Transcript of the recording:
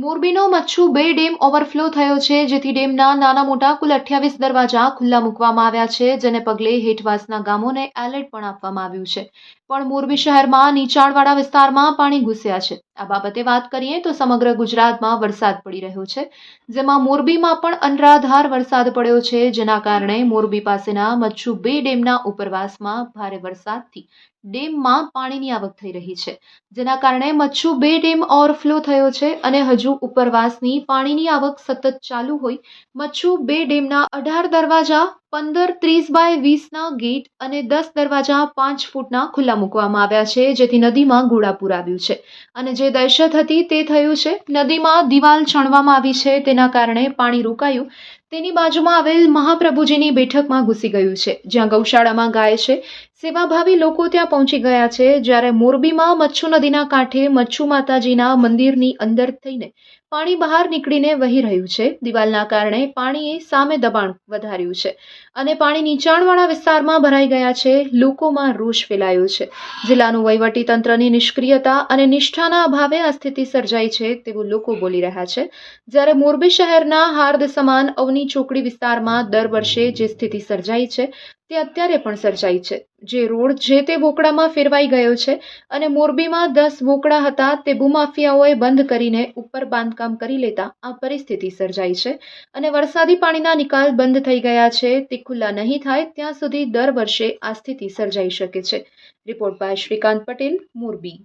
મચ્છુ બે dam overflow થયો છે, જેથી ડેમના નાના મોટા કુલ અઠ્યાવીસ દરવાજા ખુલ્લા મૂકવામાં આવ્યા છે, જેને પગલે હેઠવાસના ગામોને એલર્ટ પણ આપવામાં આવ્યું છે. પણ મોરબી શહેરમાં નીચાણવાળા વિસ્તારમાં પાણી ઘૂસ્યા છે. આ બાબતે વાત કરીએ તો સમગ્ર ગુજરાતમાં વરસાદ પડી રહ્યો છે, જેમાં મોરબીમાં પણ અનરાધાર વરસાદ પડ્યો છે, જેના કારણે મોરબી પાસેના મચ્છુ બે ડેમના ઉપરવાસમાં ભારે વરસાદથી ડેમમાં પાણીની આવક થઈ રહી છે, જેના કારણે મચ્છુ બે ડેમ ઓવરફ્લો થયો છે અને હજુ ઉપરવાસની પાણીની આવક સતત ચાલુ હોય, મચ્છુ બે ડેમના અઢાર દરવાજા પંદર ત્રીસ બાય વીસના ગેટ અને દસ દરવાજા પાંચ ફૂટના ખુલ્લા મૂકવામાં આવ્યા છે, જેથી નદીમાં ઘોડાપૂર આવ્યું છે. અને જે દહેશત હતી તે થયું છે. નદીમાં દિવાલ છણવામાં આવી છે, તેના કારણે પાણી રોકાયું. તેની બાજુમાં આવેલ મહાપ્રભુજીની બેઠકમાં ઘૂસી ગયું છે, જ્યાં ગૌશાળામાં ગાય છે. સેવાભાવી લોકો ત્યાં પહોંચી ગયા છે. જ્યારે મોરબીમાં મચ્છુ નદીના કાંઠે મચ્છુ માતાજીના મંદિરની અંદર થઈને પાણી બહાર નીકળીને વહી રહ્યું છે. દિવાલના કારણે પાણીએ સામે દબાણ વધાર્યું છે અને પાણી નીચાણવાળા વિસ્તારમાં ભરાઈ ગયા છે. લોકોમાં રોષ ફેલાયો છે. જિલ્લાનું વહીવટી તંત્રની નિષ્ક્રિયતા અને નિષ્ઠાના અભાવે આ સ્થિતિ સર્જાઈ છે તેવું લોકો બોલી રહ્યા છે. જ્યારે મોરબી શહેરના હાર્દ સમાન અવની ચોકડી વિસ્તારમાં દર વર્ષે જે સ્થિતિ સર્જાઈ છે તે અત્યારે પણ સર્જાઈ છે. જે રોડ જે તે વોકડામાં ફેરવાઈ ગયો છે અને મોરબીમાં દસ વોકડા હતા તે ભૂમાફિયાઓએ બંધ કરીને ઉપર બાંધકામ કરી લેતા આ પરિસ્થિતિ સર્જાઈ છે અને વરસાદી પાણીના નિકાલ બંધ થઈ ગયા છે. તે ખુલ્લા નહીં થાય ત્યાં સુધી દર વર્ષે આ સ્થિતિ સર્જાઈ શકે છે. Report by Shrikant Patel, Morbi.